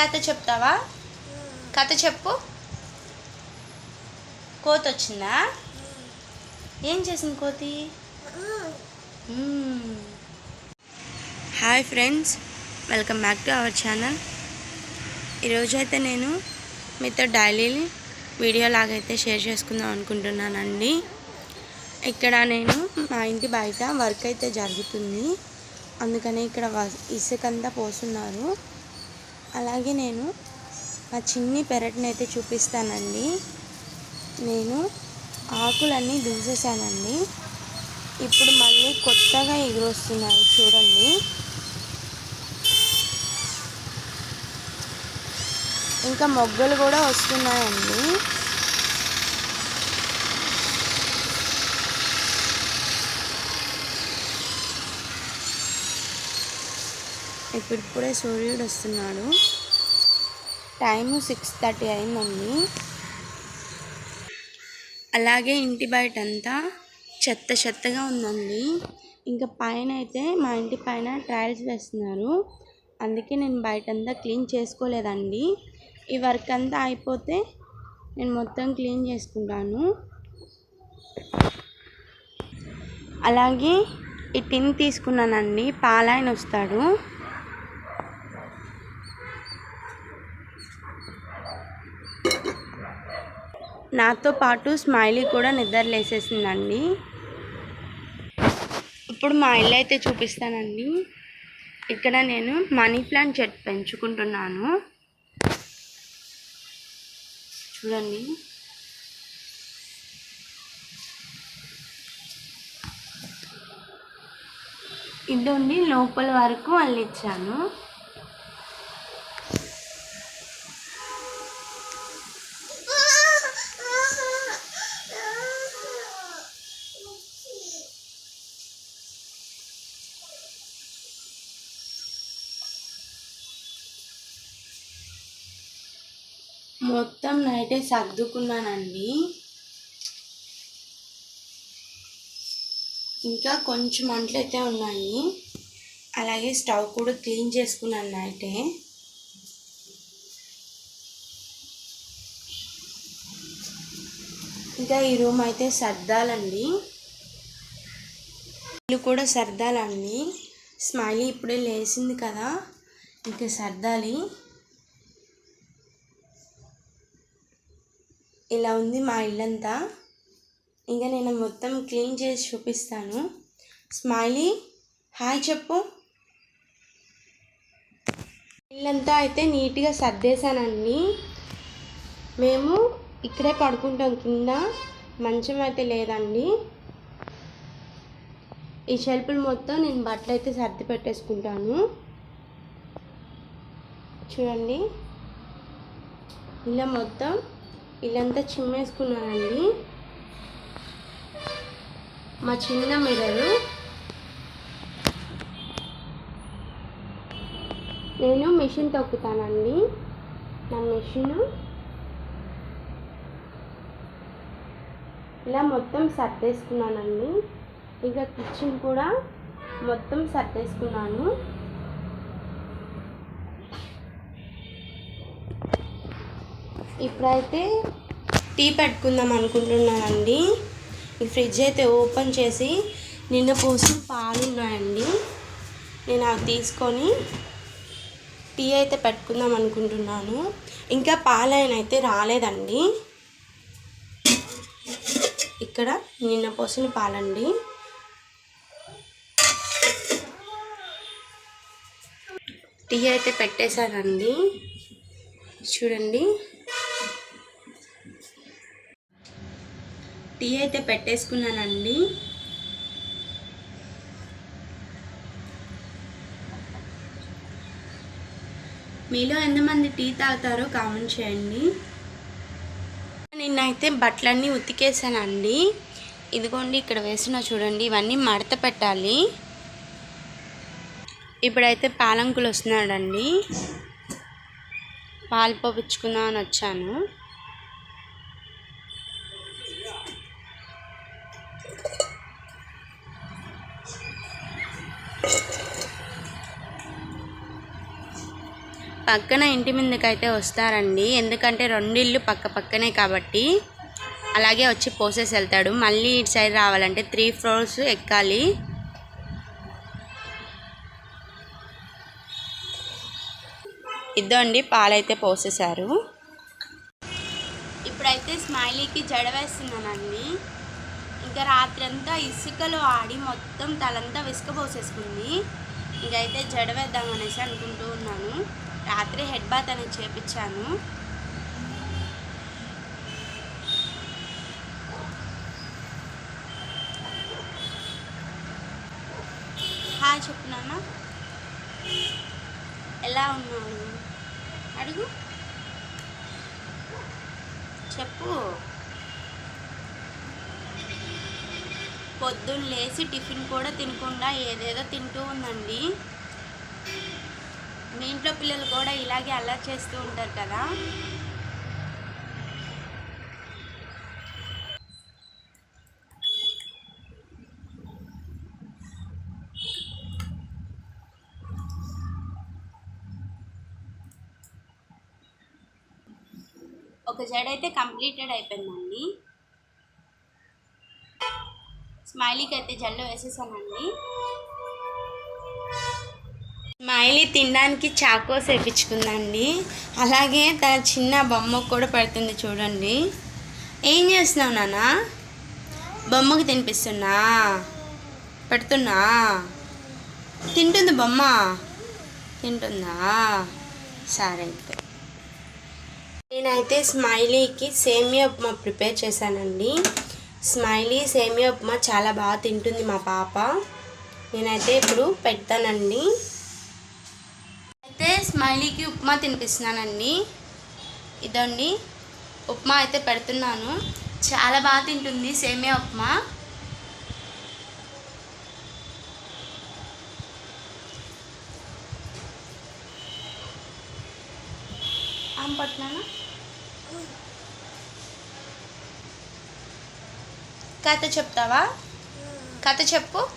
కథ చెప్తావా? కథ చెప్పు. కోతి వచ్చిందా ఏం చేసింది కోతి? Hi friends welcome back to our channel. ఈరోజు అయితే నేను మీతో డైలీ వీడియో లాగైతే షేర్ చేసుకుందాం అనుకుంటున్నానండి. ఇక్కడ నేను మా ఇంటి బయట వర్క్ అయితే జరుగుతుంది. అందుకని ఇక్కడ వ- ఇసుకంతా పోస్తున్నారు. అలాగే నేను మా చిన్ని పెరట్ని అయితే చూపిస్తానండి. నేను ఆకులన్నీ దూసేసానండి ఇప్పుడు మళ్ళీ కొత్తగా ఎగురొస్తున్నాయి చూడండి. ఇంకా మొగ్గలు కూడా వస్తున్నాయండి. ఇప్పుడిప్పుడే సూర్యుడు వస్తున్నాడు. టైము సిక్స్ థర్టీ అయిందండి. అలాగే ఇంటి బయట అంతా చెత్త చెత్తగా ఉందండి. ఇంకా పైన అయితే మా ఇంటి పైన ట్రయల్స్ వేస్తున్నారు. అందుకే నేను బయట అంతా క్లీన్ చేసుకోలేదండి. ఈ వర్క్ అంతా అయిపోతే నేను మొత్తం క్లీన్ చేసుకుంటాను. అలాగే ఈ టిన్ తీసుకున్నానండి. పాలాయన వస్తాడు. నాతో పాటు స్మైలీ కూడా నిద్రలేసేసిందండి. ఇప్పుడు మా ఇల్లు అయితే చూపిస్తానండి. ఇక్కడ నేను మనీ ప్లాంట్ చెట్టు పెంచుకుంటున్నాను. చూడండి. ఇదండి లోపల వరకు అల్లిచ్చాను. మొత్తం నైటే సర్దుకున్నానండి. ఇంకా కొంచెం అంట్లు అయితే ఉన్నాయి. అలాగే స్టవ్ కూడా క్లీన్ చేసుకున్నాను నైటే. ఇంకా ఈ రూమ్ అయితే సర్దాలండి. ఇల్లు కూడా సర్దాలండి. స్మైలీ ఇప్పుడే లేచింది కదా ఇంకా సర్దాలి. ఇలా ఉంది మా ఇల్లంతా. ఇంకా నేను మొత్తం క్లీన్ చేసి చూపిస్తాను. స్మైలీ హాయ్ చెప్పు. ఇల్లంతా అయితే నీట్గా సర్దేశానండి మేము ఇక్కడే పడుకుంటాం కింద. మంచం అయితే లేదండి. ఈ షెల్పులు మొత్తం నేను బట్టలు అయితే సర్ది పెట్టేసుకుంటాను. చూడండి. ఇలా మొత్తం ఇల్లంతా చిమ్మేసుకున్నానండి. మా చిన్న మిర్రరు. నేను మిషన్ తొక్కుతానండి. నా మిషన్. ఇలా మొత్తం సర్దేసుకున్నానండి. ఇంకా కిచెన్ కూడా మొత్తం సర్దేసుకున్నాను. ఇప్పుడైతే టీ పెట్టుకుందాం అనుకుంటున్నానండి. ఈ ఫ్రిడ్జ్ అయితే ఓపెన్ చేసి నిన్న పోసిన పాలు ఉన్నాయండి. నేను అవి తీసుకొని టీ అయితే పెట్టుకుందాం అనుకుంటున్నాను. ఇంకా పాలైన అయితే రాలేదండి. ఇక్కడ నిన్న పోసిన పాలండి. టీ అయితే పెట్టేశానండి. చూడండి. టీ అయితే పెట్టేసుకున్నానండి. మీలో ఎంతమంది టీ తాగుతారో కామెంట్ చేయండి. నిన్నైతే బట్టలన్నీ ఉతికేసానండి. ఇదిగోండి ఇక్కడ వేసిన చూడండి ఇవన్నీ మడత పెట్టాలి. ఇప్పుడైతే పాలంకులు వస్తున్నాడండి పాలు పోపించుకుందాం అని వచ్చాను. పక్కన ఇంటి ముందుకైతే వస్తారండి. ఎందుకంటే రెండు ఇల్లు పక్క పక్కనే కాబట్టి అలాగే వచ్చి పోసేసి వెళ్తాడు. మళ్ళీ ఇటు సైడ్ రావాలంటే త్రీ ఫ్లోర్స్ ఎక్కాలి. ఇద్దండి పాలైతే పోసేశారు. ఇప్పుడైతే స్మైలీకి జడవేస్తున్నానండి. ఇంకా రాత్రి అంతా ఇసుకలో ఆడి మొత్తం తలంతా విసుక పోసేసుకుంది. ఇంకైతే జడ వేద్దాం అనేసి అనుకుంటూ ఉన్నాను. రాత్రి హెడ్ బాత్ అనేది చేపించాను. హాయ్ చెప్పు నాన్న. ఎలా ఉన్నాను అడుగు. చెప్పు. పొద్దున్న లేచి టిఫిన్ కూడా తినకుండా ఏదేదో తింటూ ఉందండి. మీ ఇంట్లో పిల్లలు కూడా ఇలాగే అల్లరి చేస్తూ ఉంటారు కదా? ఒక జడ అయితే కంప్లీటెడ్ అయిపోయిందండి. స్మైలీకి అయితే జల్లు వేసేసానండి. స్మైలీ తినడానికి చాకోస్ వేపించుకుందండి. అలాగే తన చిన్న బొమ్మ కూడా పెడుతుంది చూడండి. ఏం చేస్తున్నావు నాన్న? బొమ్మకు తినిపిస్తున్నా? పెడుతున్నా? తింటుంది బొమ్మ? తింటుందా? సరే అయితే. నేనైతే స్మైలీకి సేమియా ఉప్మా ప్రిపేర్ చేశానండి. స్మైలీ సేమియా ఉప్మా చాలా బాగా తింటుంది మా పాప. నేనైతే ఇప్పుడు పెడతానండి. స్మైలీకి ఉప్మా తినిపిస్తున్నానండి. ఇదండి. ఉప్మా అయితే పెడుతున్నాను. చాలా బాగా తింటుంది సేమియా ఉప్మా. పట్టినానా? కథ చెప్తావా? కథ చెప్పు.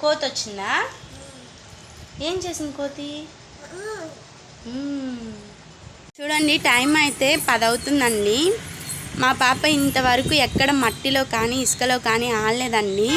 కోత వచ్చిందా ఏం చేసింది కోతి? చూడండి టైం అయితే పది అవుతుందండి మా పాప ఇంతవరకు ఎక్కడ మట్టిలో కానీ ఇసుకలో కానీ ఆడలేదండి.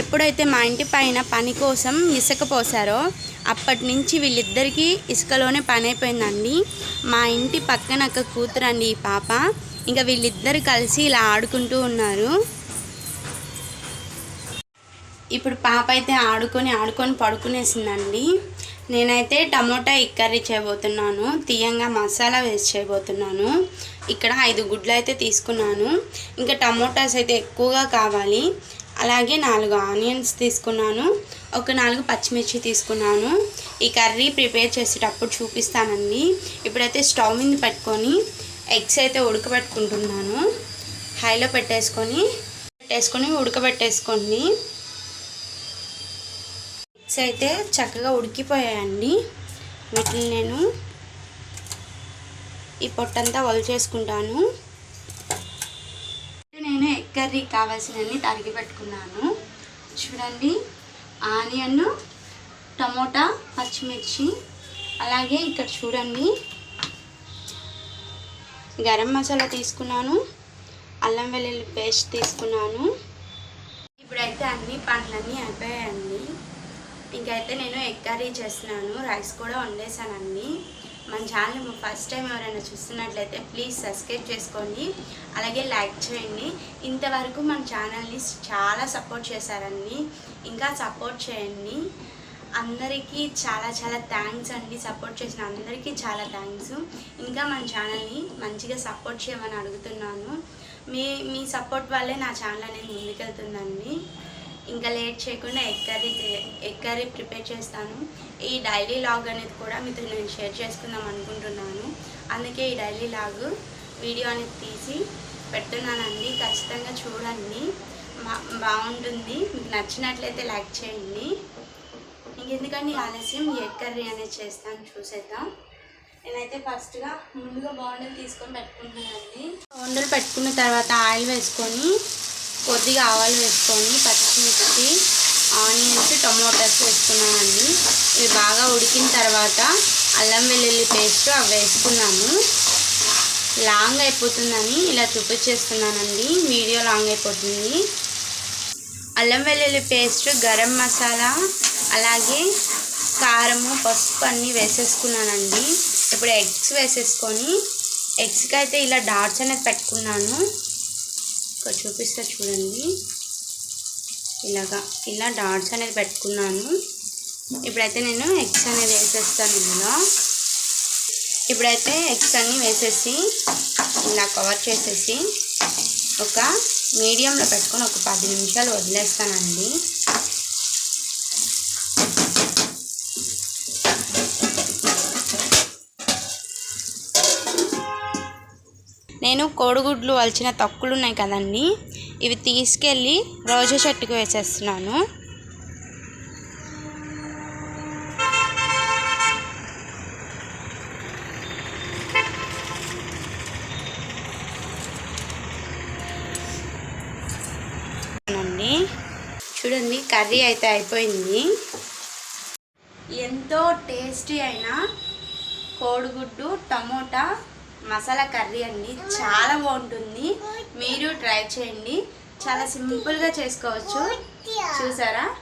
ఎప్పుడైతే మా ఇంటి పైన పని కోసం ఇసుక పోసారో అప్పటి నుంచి వీళ్ళిద్దరికీ ఇసుకలోనే పని అయిపోయిందండి. మా ఇంటి పక్కన ఒక కూతురండి ఈ పాప. ఇంకా వీళ్ళిద్దరు కలిసి ఇలా ఆడుకుంటూ ఉన్నారు. ఇప్పుడు పాప అయితే ఆడుకొని ఆడుకొని పడుకునేసిందండి. నేనైతే టమోటా ఇక్కర్రీ కర్రీ చేయబోతున్నాను. తీయంగా మసాలా వేసి చేయబోతున్నాను. ఇక్కడ ఐదు గుడ్లు అయితే తీసుకున్నాను. ఇంకా టమోటాస్ అయితే ఎక్కువగా కావాలి. అలాగే నాలుగు ఆనియన్స్ తీసుకున్నాను. ఒక నాలుగు పచ్చిమిర్చి తీసుకున్నాను. ఈ కర్రీ ప్రిపేర్ చేసేటప్పుడు చూపిస్తానండి. ఇప్పుడైతే స్టవ్ మీద పెట్టుకొని ఎగ్స్ అయితే ఉడకబెట్టుకుంటున్నాను. హైలో పెట్టేసుకొని పెట్టేసుకొని ఉడకబెట్టేసుకోండి. ఎగ్స్ అయితే చక్కగా ఉడికిపోయాయండి. వీటిని నేను ఈ పొట్టంతా వల్ చేసుకుంటాను. నేను ఎగ్ కర్రీ కావాల్సినవి తరిగి పెట్టుకున్నాను. చూడండి ఆనియన్ టమోటా పచ్చిమిర్చి అలాగే ఇక్కడ చూడండి గరం మసాలా తీసుకున్నాను అల్లం వెల్లుల్లి పేస్ట్ తీసుకున్నాను. ఇప్పుడైతే అన్ని పండ్లన్నీ అయిపోయాయండి. అయితే నేను ఎగ్ కర్రీ చేస్తున్నాను రైస్ కూడా వండేసానండి మన ఛానల్ ఫస్ట్ టైం ఎవరైనా చూస్తున్నట్లయితే ప్లీజ్ సబ్స్క్రైబ్ చేసుకోండి అలాగే లైక్ చేయండి. ఇంతవరకు మన ఛానల్ని చాలా సపోర్ట్ చేశారండి. ఇంకా సపోర్ట్ చేయండి. అందరికీ చాలా చాలా థ్యాంక్స్ అండి సపోర్ట్ చేసిన అందరికీ చాలా థ్యాంక్స్. ఇంకా మన ఛానల్ని మంచిగా సపోర్ట్ చేయమని అడుగుతున్నాను. మీ మీ సపోర్ట్ వల్లే నా ఛానల్ అనేది ముందుకెళ్తుందండి. ఇంకా లేట్ చేయకుండా egg curry egg curry prepare చేస్తాను. ఈ డైలీ లాగ్ అనేది కూడా మీతో నేను షేర్ చేసుకుందాం అనుకుంటున్నాను. అందుకే ఈ డైలీ లాగ్ వీడియో అనేది తీసి పెడుతున్నానండి. ఖచ్చితంగా చూడండి. మా బాగుంటుంది. మీకు నచ్చినట్లయితే లైక్ చేయండి. ఇంకెందుకండి ఆలస్యం? ఎగ్ కర్రీ అనేది చేస్తాను. చూసేద్దాం. నేనైతే ఫస్ట్గా ముందుగా బాండలు తీసుకొని పెట్టుకుంటున్నానండి. బాండలు పెట్టుకున్న తర్వాత ఆయిల్ వేసుకొని కొద్దిగా ఆవాలు వేసుకొని పచ్చిమిర్చి ఆనియన్స్ టమోటాస్ వేసుకున్నానండి. ఇవి బాగా ఉడికిన తర్వాత అల్లం వెల్లుల్లి పేస్ట్ అవి వేసుకున్నాను. లాంగ్ అయిపోతుందని ఇలా చూపించేస్తున్నానండి. వీడియో లాంగ్ అయిపోతుంది. అల్లం వెల్లుల్లి పేస్ట్ గరం మసాలా అలాగే కారము పసుపు అన్నీ వేసేసుకున్నానండి. ఇప్పుడు ఎగ్స్ వేసేసుకొని ఎగ్స్కి అయితే ఇలా డాట్స్ అనేది పెట్టుకున్నాను. ఇక్కడ చూపిస్తా చూడండి. ఇలాగా ఇలా డాట్స్ అనేది పెట్టుకున్నాను. ఇప్పుడైతే నేను ఎగ్స్ అనేది వేసేస్తాను ఇందులో. ఇప్పుడైతే ఎగ్స్ అన్నీ వేసేసి ఇలా కవర్ చేసేసి ఒక మీడియంలో పెట్టుకొని ఒక పది నిమిషాలు వదిలేస్తానండి. నేను కోడిగుడ్లు వలిచిన తొక్కులు ఉన్నాయి కదండి ఇవి తీసుకెళ్ళి రోజా చెట్టుకు వేసేస్తున్నాను. అండి చూడండి కర్రీ అయితే అయిపోయింది. ఎంతో టేస్టీ అయిన కోడిగుడ్డు టమోటా మసాలా కర్రీ అండి. చాలా బాగుంటుంది. మీరు ట్రై చేయండి. చాలా సింపుల్గా చేసుకోవచ్చు. చూసారా?